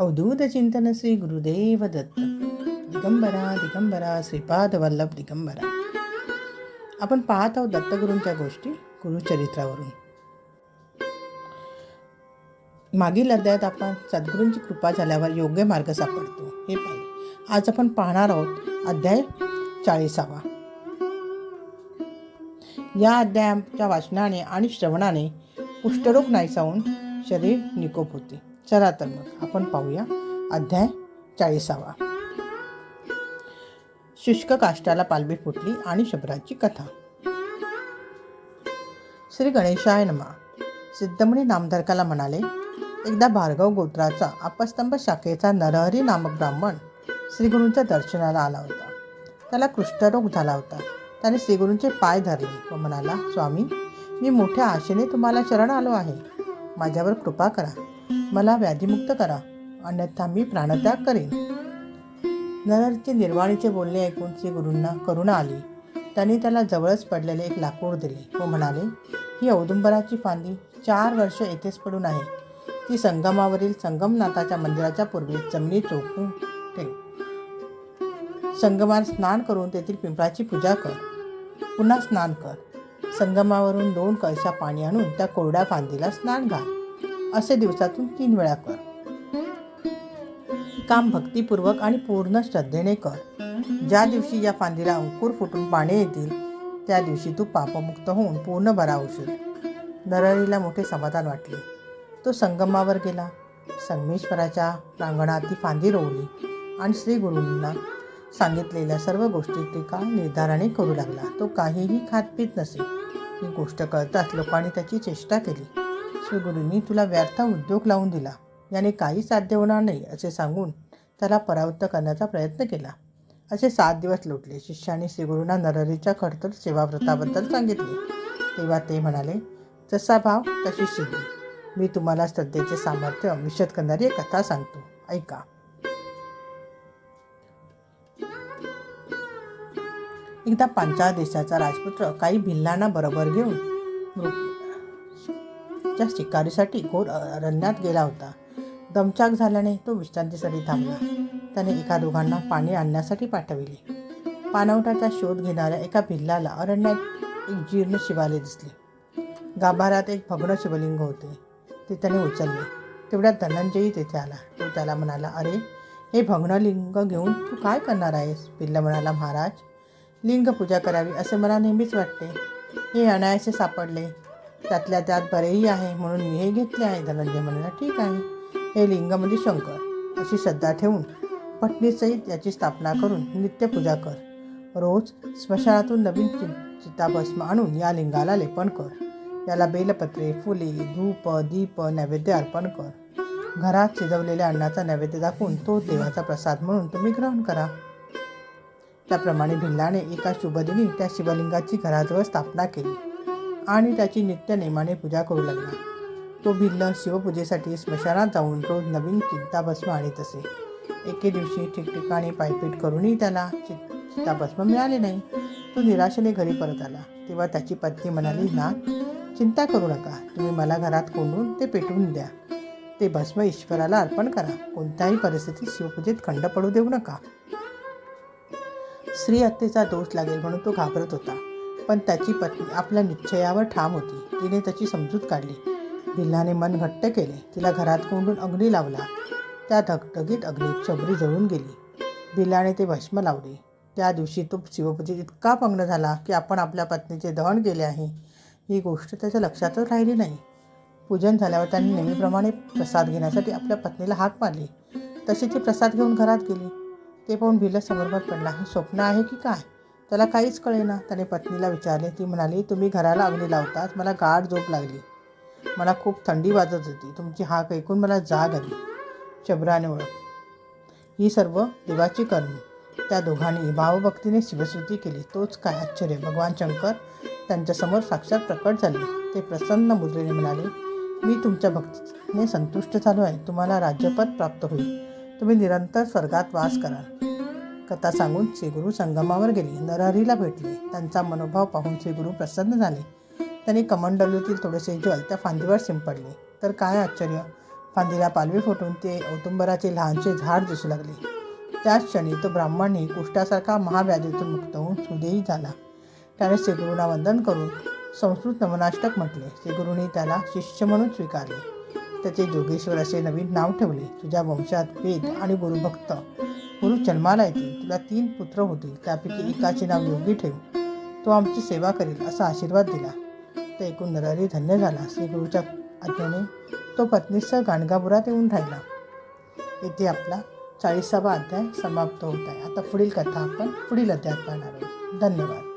अवधूत चिंतन श्री गुरुदेव दत्त दिगंबरा दिगंबरा श्रीपाद वल्लभ दिगंबरा। आपण पाहत आहोत दत्तगुरूंच्या गोष्टी गुरुचरित्रावरून. मागील अध्यायात आपण सद्गुरूंची कृपा झाल्यावर योग्य मार्ग सापडतो हे पाहिले. आज आपण पाहणार आहोत अध्याय चाळीसावा. या अध्यायाच्या वाचनाने आणि श्रवणाने कुष्ठरोग नाहीसावून शरीर निकोप होते. चला तर मग आपण पाहूया अध्याय चाळीसावा. शुष्क काष्टाला पालबी फुटली आणि शबराची कथा. श्री गणेशाय नमा. सिद्धमणी नामधारकाला म्हणाले एकदा भार्गव गोत्राचा अपस्तंभ शाखेचा नरहरी नामक ब्राह्मण श्रीगुरूंच्या दर्शनाला आला होता. त्याला कुष्ठरोग झाला होता. त्याने श्रीगुरूंचे पाय धरले व म्हणाला स्वामी मी मोठ्या आशेने तुम्हाला शरण आलो आहे. माझ्यावर कृपा करा. मला व्याधीमुक्त करा. अन्यथा मी प्राणत्याग करेन. नरहरीचे निर्वाणीचे बोलणे ऐकून श्री गुरूंना करुणा आली. त्यांनी त्याला जवळच पडलेले एक लाकूड दिले. व म्हणाले ही औदुंबराची फांदी चार वर्ष येथेच पडून आहे. ती संगमावरील संगमनाथाच्या मंदिराच्या पूर्वी जमिनी चोखून ठेव. संगमात स्नान करून तेथील पिंपळाची पूजा कर. पुन्हा स्नान कर. संगमावरून दोन कळशा पाणी आणून त्या कोरड्या फांदीला स्नान घाल. असे दिवसातून तीन वेळा कर. काम भक्तिपूर्वक आणि पूर्ण श्रद्धेने कर. ज्या दिवशी या फांदीला अंकुर फुटून पाणी येतील त्या दिवशी तू पापमुक्त होऊन पूर्ण बरा होशील नरळीला मोठे समाधान वाटले. तो संगमावर गेला. संगमेश्वराच्या प्रांगणात ती फांदी रोवली आणि श्री गुरूंना सांगितलेल्या सर्व गोष्टी टीका निर्धाराने करू लागला. तो काहीही खात पीत नसे. ही गोष्ट कळताच लोकांनी त्याची चेष्टा केली. श्रीगुरूंनी तुला व्यर्थ उद्योग लावून दिला. याने काही साध्य होणार नाही असे सांगून त्याला परावृत्त करण्याचा प्रयत्न केला. असे सात दिवस लोटले. शिष्याने श्रीगुरूंना नरहरीच्या खडतर सेवाव्रताबद्दल सांगितले. तेव्हा ते म्हणाले जसा भाव तशी सिद्धी मी तुम्हाला श्रद्धेचे सामर्थ्य विशद करणारी एक कथा सांगतो. ऐका. एकदा पांचाळ देशाचा राजपुत्र काही भिल्लांना बरोबर घेऊन च्या शिकारीसाठी घोर अरण्यात गेला होता. दमचाक झाल्याने तो विश्रांतीसाठी थांबला. त्याने एका दोघांना पाणी आणण्यासाठी पाठविले. पाणवठाचा शोध घेणाऱ्या एका भिल्लाला अरण्यात एक जीर्ण शिवाले दिसले. गाभाऱ्यात एक भग्न शिवलिंग होते. ते त्याने उचलले. तेवढ्यात धनंजयी तेथे आला. तो त्याला म्हणाला अरे हे भग्नलिंग घेऊन तू काय करणार आहेस? भिल्ल म्हणाला महाराज लिंग पूजा करावी असे मला नेहमीच वाटते. हे अनायासे सापडले. त्यातल्या त्यात बरेही आहे म्हणून मी हे घेतले आहे. धनंजय म्हणाला ठीक आहे. हे लिंग म्हणजे शंकर अशी श्रद्धा ठेवून पटणीसहित याची स्थापना करून नित्यपूजा कर. रोज स्मशानातून नवीन चि चिताभस्म आणून या लिंगाला लेपन कर. याला बेलपत्रे फुले धूप दीप नैवेद्य अर्पण कर. घरात शिजवलेल्या अन्नाचा नैवेद्य दाखवून तो देवाचा प्रसाद म्हणून तुम्ही ग्रहण करा. त्याप्रमाणे भिल्लाने एका शुभदिनी त्या शिवलिंगाची घराजवळ स्थापना केली. आणि त्याची नित्य नेमाने पूजा करू लागला. तो भिल्ल शिवपूजेसाठी स्मशानात जाऊन रोज नवीन चित्ताभस्म आणीत असे. एके दिवशी ठिकठिकाणी पायपीट करूनही त्याला चि चिताभस्म मिळाले नाही. तो निराशेने घरी परत आला. तेव्हा त्याची पत्नी म्हणाली ना चिंता करू नका. तुम्ही मला घरात कोंडून ते पेटवून द्या. ते भस्म ईश्वराला अर्पण करा. कोणत्याही परिस्थितीत शिवपूजेत खंड पडू देऊ नका. स्त्री हत्येचा दोष लागेल म्हणून तो घाबरत होता. पण त्याची पत्नी आपल्या निश्चयावर ठाम होती. तिने त्याची समजूत काढली. भिल्लाने मन घट्ट केले. तिला घरात कोंडून अग्नी लावला. त्या धगधगीत अग्नीत शबरी जळून गेली. भिल्लाने ते भस्म लावले. त्या दिवशी तो शिवपती इतका पंगड झाला की आपण आपल्या पत्नीचे दहन केले आहे. ही गोष्ट त्याच्या लक्षातच राहिली नाही. पूजन झाल्यावर त्यांनी नेहमीप्रमाणे प्रसाद घेण्यासाठी आपल्या पत्नीला हाक मारली. तशी ती प्रसाद घेऊन घरात गेली. ते पाहून भिल्ल समर्पण पडला. हे स्वप्न आहे की काय? त्याला काहीच कळेना. त्याने पत्नीला विचारले. ती म्हणाली तुम्ही घराला अग्नी लावतात मला गाढ झोप लागली. मला खूप थंडी वाजत होती. तुमची हाक ऐकून मला जाग आली. शबराने ओळख. ही सर्व देवाची कर्मी त्या दोघांनी भावभक्तीने शिवस्तुती केली. तोच काय आश्चर्य. भगवान शंकर त्यांच्यासमोर साक्षात प्रकट झाले. ते प्रसन्न मुद्रेने म्हणाले मी तुमच्या भक्तीने संतुष्ट झालो आहे. तुम्हाला राज्यपद प्राप्त होईल. तुम्ही निरंतर स्वर्गात वास कराल. कथा सांगून श्रीगुरू संगमावर गेले. नरहरीला भेटले. त्यांचा मनोभाव पाहून श्रीगुरू प्रसन्न झाले. त्यांनी कमंडलूतील थोडेसे जल त्या फांदीवर शिंपडले. तर काय आश्चर्य! फांदीला पालवी फुटून ते औदुंबराचे लहानसे झाड दिसू लागले. त्याच क्षणी तो ब्राह्मणही कुष्ठासारखा महाव्याधीतून मुक्त होऊन सुदेही झाला. त्याने श्रीगुरूंना वंदन करून संस्कृत नमनाष्टक म्हटले. श्रीगुरूंनी त्याला शिष्य म्हणून स्वीकारले. त्याचे जोगेश्वर असे नवीन नाव ठेवले. तुझ्या वंशात वेद आणि गुरुभक्त गुरु जन्माला येतील. तुला तीन पुत्र होतील. त्यापैकी एकाचे नाव योगी ठेव. तो आमची सेवा करेल असा आशीर्वाद दिला. तर एकूण नरारी धन्य झाला. श्री गुरुच्या आज्ञेने तो पत्नीसह गाणगापुरात येऊन राहिला. येथे आपला चाळीसावा अध्याय समाप्त होत आहे. आता पुढील कथा आपण पुढील अध्यायात पाहणार आहोत. धन्यवाद.